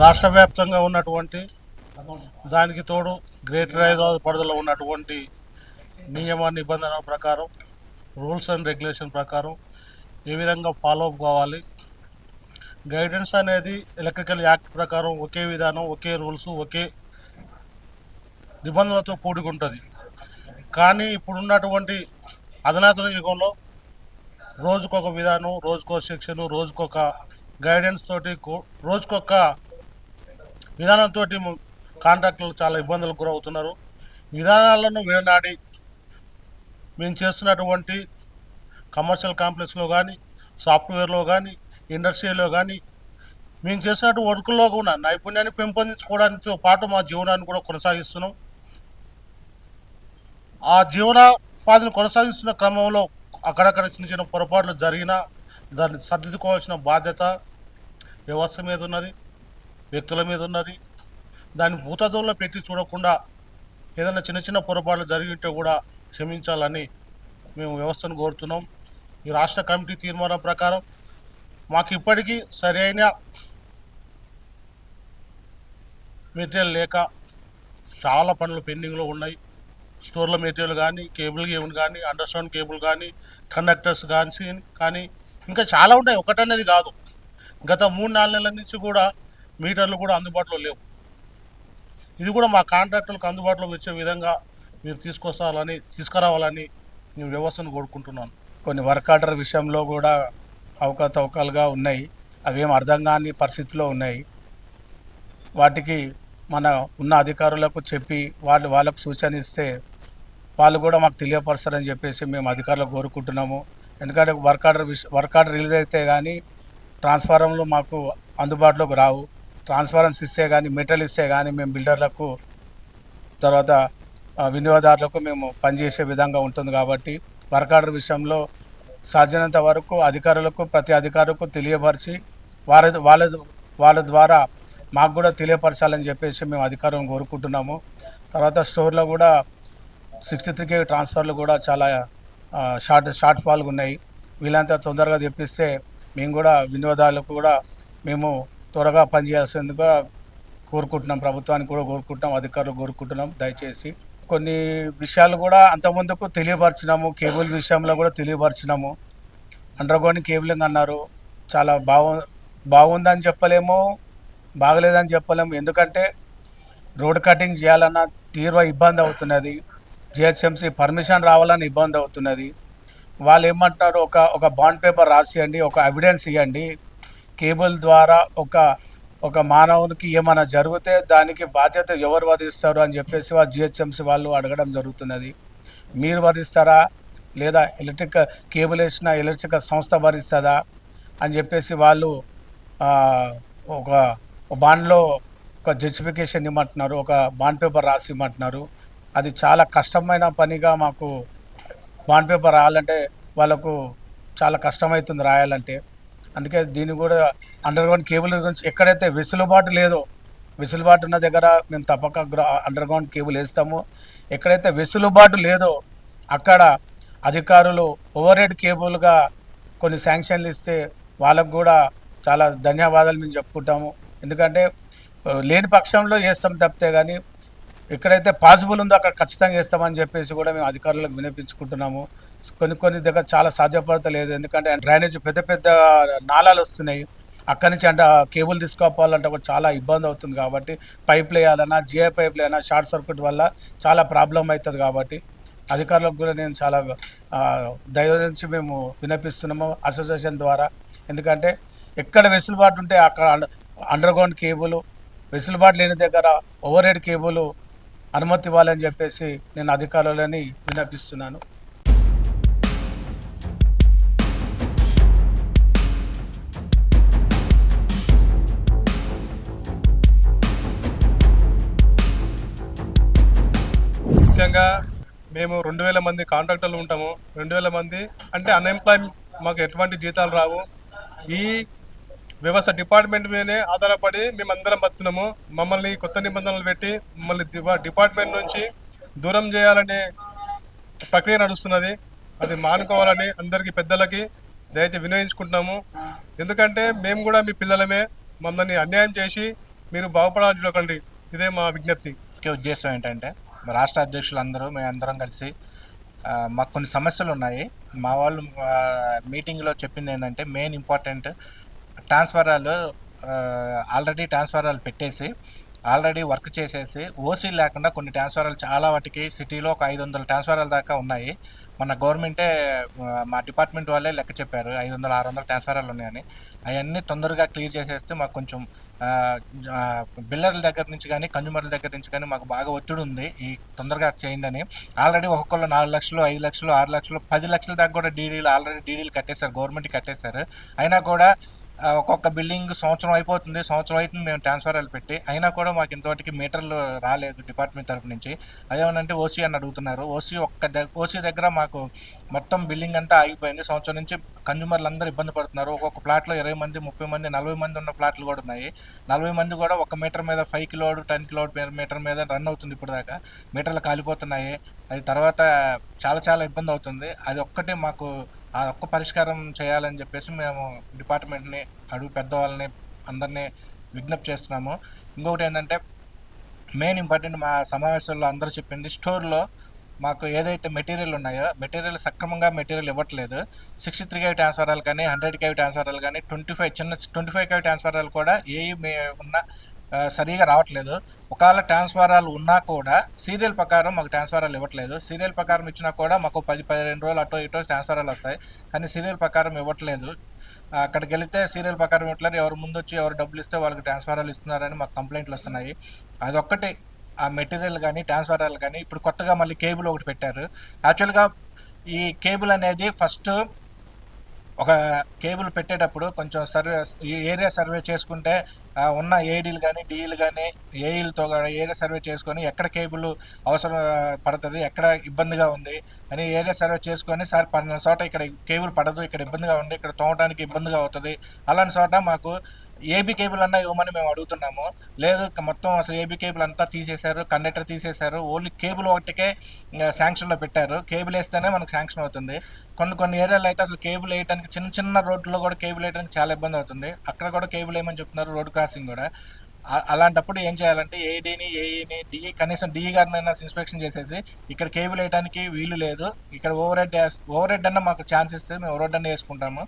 రాష్ట్ర వ్యాప్తంగా ఉన్నటువంటి దానికి తోడు గ్రేటర్ హైదరాబాద్ పరిధిలో ఉన్నటువంటి నియమ నిబంధన ప్రకారం రూల్స్ అండ్ రెగ్యులేషన్ ప్రకారం ఏ విధంగా ఫాలో అప్ కావాలి. గైడెన్స్ అనేది ఎలక్ట్రికల్ యాక్ట్ ప్రకారం ఒకే విధానం ఒకే రూల్స్ ఒకే నిబంధనలతో కూడుకుంటుంది. కానీ ఇప్పుడున్నటువంటి అధునాతన యుగంలో రోజుకొక విధానం రోజుకో సెక్షన్ రోజుకొక గైడెన్స్ తోటి కో- రోజుకొక విధానంతో కాంట్రాక్టర్లు చాలా ఇబ్బందులకు గురవుతున్నారు. విధానాలను విడనాడి మేము చేస్తున్నటువంటి కమర్షియల్ కాంప్లెక్స్లో కానీ సాఫ్ట్వేర్లో కానీ ఇండస్ట్రీలో కానీ మేము చేసినట్టు వర్క్లో కూడా నైపుణ్యాన్ని పెంపొందించుకోవడానితో పాటు మా జీవనాన్ని కూడా కొనసాగిస్తున్నాం. ఆ జీవనోపాధిని కొనసాగిస్తున్న క్రమంలో అక్కడక్కడ చిన్న చిన్న పొరపాట్లు జరిగినా దాన్ని సర్దిద్దుకోవాల్సిన బాధ్యత వ్యవస్థ మీద ఉన్నది. వ్యక్తుల మీద ఉన్నది. దాన్ని భూతదంలో పెట్టి చూడకుండా ఏదైనా చిన్న చిన్న పొరపాట్లు జరిగి ఉంటే కూడా క్షమించాలని మేము వ్యవస్థను కోరుతున్నాం. ఈ రాష్ట్ర కమిటీ తీర్మానం ప్రకారం మాకు ఇప్పటికీ సరైన మెటీరియల్ లేక చాలా పనులు పెండింగ్లో ఉన్నాయి. స్టోర్ల మెటీరియల్ కానీ కేబుల్ గేమ్ కానీ అండర్స్టాండ్ కేబుల్ కానీ కండక్టర్స్ కానీ కానీ ఇంకా చాలా ఉంటాయి ఒకటనేది కాదు. గత మూడు నాలుగు నెలల నుంచి కూడా మీటర్లు కూడా అందుబాటులో లేవు. ఇది కూడా మా కాంట్రాక్టులకు అందుబాటులో వచ్చే విధంగా మీరు తీసుకొస్తాలని తీసుకురావాలని నేను వ్యవస్థను కోరుకుంటున్నాను. కొన్ని వర్క్ ఆర్డర్ విషయంలో కూడా అవకతవకలుగా ఉన్నాయి. అవేం అర్థం కాని పరిస్థితిలో ఉన్నాయి. వాటికి మన ఉన్న అధికారులకు చెప్పి వాళ్ళు వాళ్ళకు సూచన ఇస్తే వాళ్ళు కూడా మాకు తెలియపరుస్తారని చెప్పేసి మేము అధికారులకు కోరుకుంటున్నాము. ఎందుకంటే వర్క్ ఆర్డర్ విష వర్క్ ఆర్డర్ రిలీజ్ అయితే కానీ ట్రాన్స్ఫారంలు మాకు అందుబాటులోకి రావు. ట్రాన్స్ఫారమ్స్ ఇస్తే కానీ మెటల్ ఇస్తే కానీ మేము బిల్డర్లకు తర్వాత వినియోగదారులకు మేము పనిచేసే విధంగా ఉంటుంది కాబట్టి వర్క్ ఆర్డర్ విషయంలో సాధ్యమైనంత వరకు అధికారులకు ప్రతి అధికారులకు తెలియపరిచి వారి వాళ్ళ వాళ్ళ ద్వారా మాకు కూడా తెలియపరచాలని చెప్పేసి మేము అధికారం కోరుకుంటున్నాము. తర్వాత స్టోర్లో కూడా సిక్స్టీ త్రీ కే ట్రాన్స్ఫర్లు కూడా చాలా షార్ట్ షార్ట్ ఫాల్గా ఉన్నాయి. వీళ్ళంతా తొందరగా తెప్పిస్తే మేము కూడా వినియోగదారులకు కూడా మేము త్వరగా పనిచేయాల్సిందిగా కోరుకుంటున్నాం. ప్రభుత్వానికి కూడా కోరుకుంటున్నాం. అధికారులు కోరుకుంటున్నాం. దయచేసి కొన్ని విషయాలు కూడా అంతకుముందుకు తెలియపరిచినాము. కేబుల్ విషయంలో కూడా తెలియపరిచినాము. అండర్గ్రౌండ్ కేబులింగ్ అన్నారు. చాలా బాగు బాగుందని చెప్పలేము. బాగలేదని చెప్పలేము. ఎందుకంటే రోడ్ కటింగ్ చేయాలన్న తీవ్ర ఇబ్బంది అవుతున్నది. జిహెచ్ఎంసీ పర్మిషన్ రావాలని ఇబ్బంది అవుతున్నది. వాళ్ళు ఏమంటున్నారు? ఒక ఒక బాండ్ పేపర్ రాసియండి. ఒక ఎవిడెన్స్ ఇవ్వండి కేబుల్ ద్వారా ఒక ఒక మానవునికి ఏమైనా జరిగితే దానికి బాధ్యత ఎవరు వధిస్తారు అని చెప్పేసి వాళ్ళు జిహెచ్ఎంసీ వాళ్ళు అడగడం జరుగుతున్నది. మీరు వధిస్తారా? లేదా ఎలక్ట్రిక్ కేబుల్ వేసిన ఎలక్ట్రిక్ సంస్థ భరిస్తుందా? అని చెప్పేసి వాళ్ళు ఒక ఒక బాండ్లో ఒక జస్టిఫికేషన్ ఇమ్మంటున్నారు ఒక బాండ్ పేపర్ రాసి ఇమ్మంటున్నారు. అది చాలా కష్టమైన పనిగా మాకు బాండ్ పేపర్ రాయాలంటే వాళ్ళకు చాలా కష్టమవుతుంది రాయాలంటే. అందుకే దీన్ని కూడా అండర్ గ్రౌండ్ కేబుల్ గురించి ఎక్కడైతే వెసులుబాటు లేదో వెసులుబాటు ఉన్న దగ్గర మేము తప్పక అండర్ గ్రౌండ్ కేబుల్ వేస్తాము. ఎక్కడైతే వెసులుబాటు లేదో అక్కడ అధికారులు ఓవర్ హెడ్ కేబుల్గా కొన్ని శాంక్షన్లు ఇస్తే వాళ్ళకు కూడా చాలా ధన్యవాదాలు మేము చెప్పుకుంటాము. ఎందుకంటే లేని పక్షంలో చేస్తాం తప్పితే కానీ ఎక్కడైతే పాసిబుల్ ఉందో అక్కడ ఖచ్చితంగా వేస్తామని చెప్పేసి కూడా మేము అధికారులకు వినిపించుకుంటున్నాము. కొన్ని కొన్ని దగ్గర చాలా సాధ్యపడతలేదు ఎందుకంటే డ్రైనేజ్ పెద్ద పెద్ద నాళాలు వస్తున్నాయి. అక్కడి నుంచి అంటే ఆ కేబుల్ తీసుకోవాలంటే చాలా ఇబ్బంది అవుతుంది కాబట్టి పైప్ వేయాలన్నా జిఐ పైప్ లేనా షార్ట్ సర్క్యూట్ వల్ల చాలా ప్రాబ్లం అవుతుంది కాబట్టి అధికారులకు కూడా నేను చాలా దయ నుంచి మేము వినిపిస్తున్నాము అసోసియేషన్ ద్వారా. ఎందుకంటే ఎక్కడ వెసులుబాటు ఉంటే అక్కడ అండర్ గ్రౌండ్ కేబుల్ వెసులుబాటు లేని దగ్గర ఓవర్ హెడ్ కేబుల్ అనుమతి ఇవ్వాలని చెప్పేసి నేను అధికారులని విన్నపిస్తున్నాను. ముఖ్యంగా మేము రెండు వేల మంది కాంట్రాక్టర్లు ఉంటాము. రెండు వేల మంది అంటే అన్ఎంప్లాయ్ మాకు ఎటువంటి జీతాలు రావు. ఈ వ్యవస్థ డిపార్ట్మెంట్ మీదనే ఆధారపడి మేమందరం బతున్నాము. మమ్మల్ని కొత్త నిబంధనలు పెట్టి మమ్మల్ని డిపార్ట్మెంట్ నుంచి దూరం చేయాలనే ప్రక్రియ నడుస్తున్నది. అది మానుకోవాలని అందరికీ పెద్దలకి దయచేసి వినియోగించుకుంటున్నాము ఎందుకంటే మేము కూడా మీ పిల్లలమే. మమ్మల్ని అన్యాయం చేసి మీరు బాగుపడాలని చూడకండి. ఇదే మా విజ్ఞప్తి. ముఖ్య ఉద్దేశం ఏంటంటే రాష్ట్ర అధ్యక్షులందరూ మేమందరం కలిసి మాకు కొన్ని సమస్యలు ఉన్నాయి. మా వాళ్ళు మీటింగ్లో చెప్పింది ఏంటంటే మెయిన్ ఇంపార్టెంట్ ట్రాన్స్ఫరాలు ఆల్రెడీ ట్రాన్స్ఫరాలు పెట్టేసి ఆల్రెడీ వర్క్ చేసేసి ఓసీ లేకుండా కొన్ని ట్రాన్స్ఫరాలు చాలా వాటికి సిటీలో ఒక ఐదు వందల ట్రాన్స్ఫరాల దాకా ఉన్నాయి. మన గవర్నమెంటే మా డిపార్ట్మెంట్ వాళ్ళే లెక్క చెప్పారు. ఐదు వందల ఆరు వందల ట్రాన్స్ఫరాలు ఉన్నాయని. అవన్నీ తొందరగా క్లియర్ చేసేస్తే మాకు కొంచెం బిల్లర్ల దగ్గర నుంచి కానీ కన్జ్యూమర్ల దగ్గర నుంచి కానీ మాకు బాగా ఒత్తిడి ఉంది. ఈ తొందరగా చేయండి అని. ఆల్రెడీ ఒక్కొక్కరు నాలుగు లక్షలు ఐదు లక్షలు ఆరు లక్షలు పది లక్షల దాకా కూడా డీడీలు ఆల్రెడీ డీడీలు కట్టేశారు. గవర్నమెంట్ కట్టేశారు. అయినా కూడా ఒక్కొక్క బిల్డింగ్ సంవత్సరం అయిపోతుంది సంవత్సరం అవుతుంది మేము ట్రాన్స్ఫర్లు పెట్టి. అయినా కూడా మాకు ఇంతవరకు మీటర్లు రాలేదు డిపార్ట్మెంట్ తరపు నుంచి. అదేమనంటే ఓసీ అని అడుగుతున్నారు. ఓసీ ఒక్క ఓసీ దగ్గర మాకు మొత్తం బిల్డింగ్ అంతా ఆగిపోయింది. సంవత్సరం నుంచి కన్జ్యూమర్లు అందరూ ఇబ్బంది పడుతున్నారు. ఒక్కొక్క ప్లాట్లో ఇరవై మంది ముప్పై మంది నలభై మంది ఉన్న ప్లాట్లు కూడా ఉన్నాయి. నలభై మంది కూడా ఒక మీటర్ మీద ఫైవ్ కిలోడ్ టెన్ కిలోడ్ మీటర్ మీద రన్ అవుతుంది ఇప్పుడు దాకా. మీటర్లు కాలిపోతున్నాయి. అది తర్వాత చాలా చాలా ఇబ్బంది అవుతుంది. అది ఒక్కటే మాకు ఆ ఒక్క పరిష్కారం చేయాలని చెప్పేసి మేము డిపార్ట్మెంట్ని అడుగు పెద్దవాళ్ళని అందరినీ విజ్ఞప్తి చేస్తున్నాము. ఇంకొకటి ఏంటంటే మెయిన్ ఇంపార్టెంట్ మా సమావేశంలో అందరూ చెప్పింది స్టోర్లో మాకు ఏదైతే మెటీరియల్ ఉన్నాయో మెటీరియల్ సక్రమంగా మెటీరియల్ ఇవ్వట్లేదు. సిక్స్టీ త్రీ కేవి ట్రాన్స్ఫరాలు కానీ హండ్రెడ్ కేవి ట్రాన్స్ఫరాలు కానీ ట్వంటీ ఫైవ్ చిన్న ట్వంటీ ఫైవ్ కేవి ట్రాన్స్ఫరాలు కూడా ఏ ఉన్న సరిగా రావట్లేదు. ఒకవేళ ట్రాన్స్ఫారాలు ఉన్నా కూడా సీరియల్ ప్రకారం మాకు ట్రాన్స్ఫారాలు ఇవ్వట్లేదు. సీరియల్ ప్రకారం ఇచ్చినా కూడా మాకు పది పదిహేను రోజులు అటో ఇటో ట్రాన్స్ఫారాలు వస్తాయి. కానీ సీరియల్ ప్రకారం ఇవ్వట్లేదు. అక్కడికి వెళితే సీరియల్ ప్రకారం ఇవ్వట్లేదు. ఎవరు ముందు వచ్చి ఎవరు డబ్బులు ఇస్తే వాళ్ళకి ట్రాన్స్ఫారాలు ఇస్తున్నారని మాకు కంప్లైంట్లు వస్తున్నాయి. అదొక్కటి. ఆ మెటీరియల్ కానీ ట్రాన్స్ఫారాలు కానీ ఇప్పుడు కొత్తగా మళ్ళీ కేబుల్ ఒకటి పెట్టారు. యాక్చువల్గా ఈ కేబుల్ అనేది ఫస్ట్ ఒక కేబుల్ పెట్టేటప్పుడు కొంచెం సర్వే ఈ ఏరియా సర్వే చేసుకుంటే ఉన్న ఏడీలు కానీ డిఈలు కానీ ఏఈలతో ఏరియా సర్వే చేసుకొని ఎక్కడ కేబుల్ అవసరం పడుతుంది ఎక్కడ ఇబ్బందిగా ఉంది అని ఏరియా సర్వే చేసుకొని సార్ పన్నెండు చోట ఇక్కడ కేబుల్ పడదు ఇక్కడ ఇబ్బందిగా ఉంది ఇక్కడ తోమడానికి ఇబ్బందిగా అవుతుంది. అలాంటి చోట మాకు ఏబీ కేబుల్ అన్నా ఇవ్వమని మేము అడుగుతున్నాము. లేదు మొత్తం అసలు ఏబీ కేబుల్ అంతా తీసేశారు కండక్టర్ తీసేశారు ఓన్లీ కేబుల్ ఒకటికే శాంక్షన్లో పెట్టారు. కేబుల్ వేస్తేనే మనకు శాంక్షన్ అవుతుంది. కొన్ని కొన్ని ఏరియాలో అయితే అసలు కేబుల్ వేయడానికి చిన్న చిన్న రోడ్లో కూడా కేబుల్ వేయడానికి చాలా ఇబ్బంది అవుతుంది. అక్కడ కూడా కేబుల్ వేయమని చెప్తున్నారు రోడ్ క్రాసింగ్ కూడా. అలాంటప్పుడు ఏం చేయాలంటే ఏడీని ఏఈని డిఈ కనీసం డిఈ గారినైనా ఇన్స్పెక్షన్ చేసేసి ఇక్కడ కేబుల్ వేయడానికి వీలు లేదు. ఇక్కడ ఓవర్ హెడ్ ఓవర్ హెడ్ అన్న మాకు ఛాన్స్ ఇస్తే మేము ఓవర్ హెడ్ అన్న వేసుకుంటాము.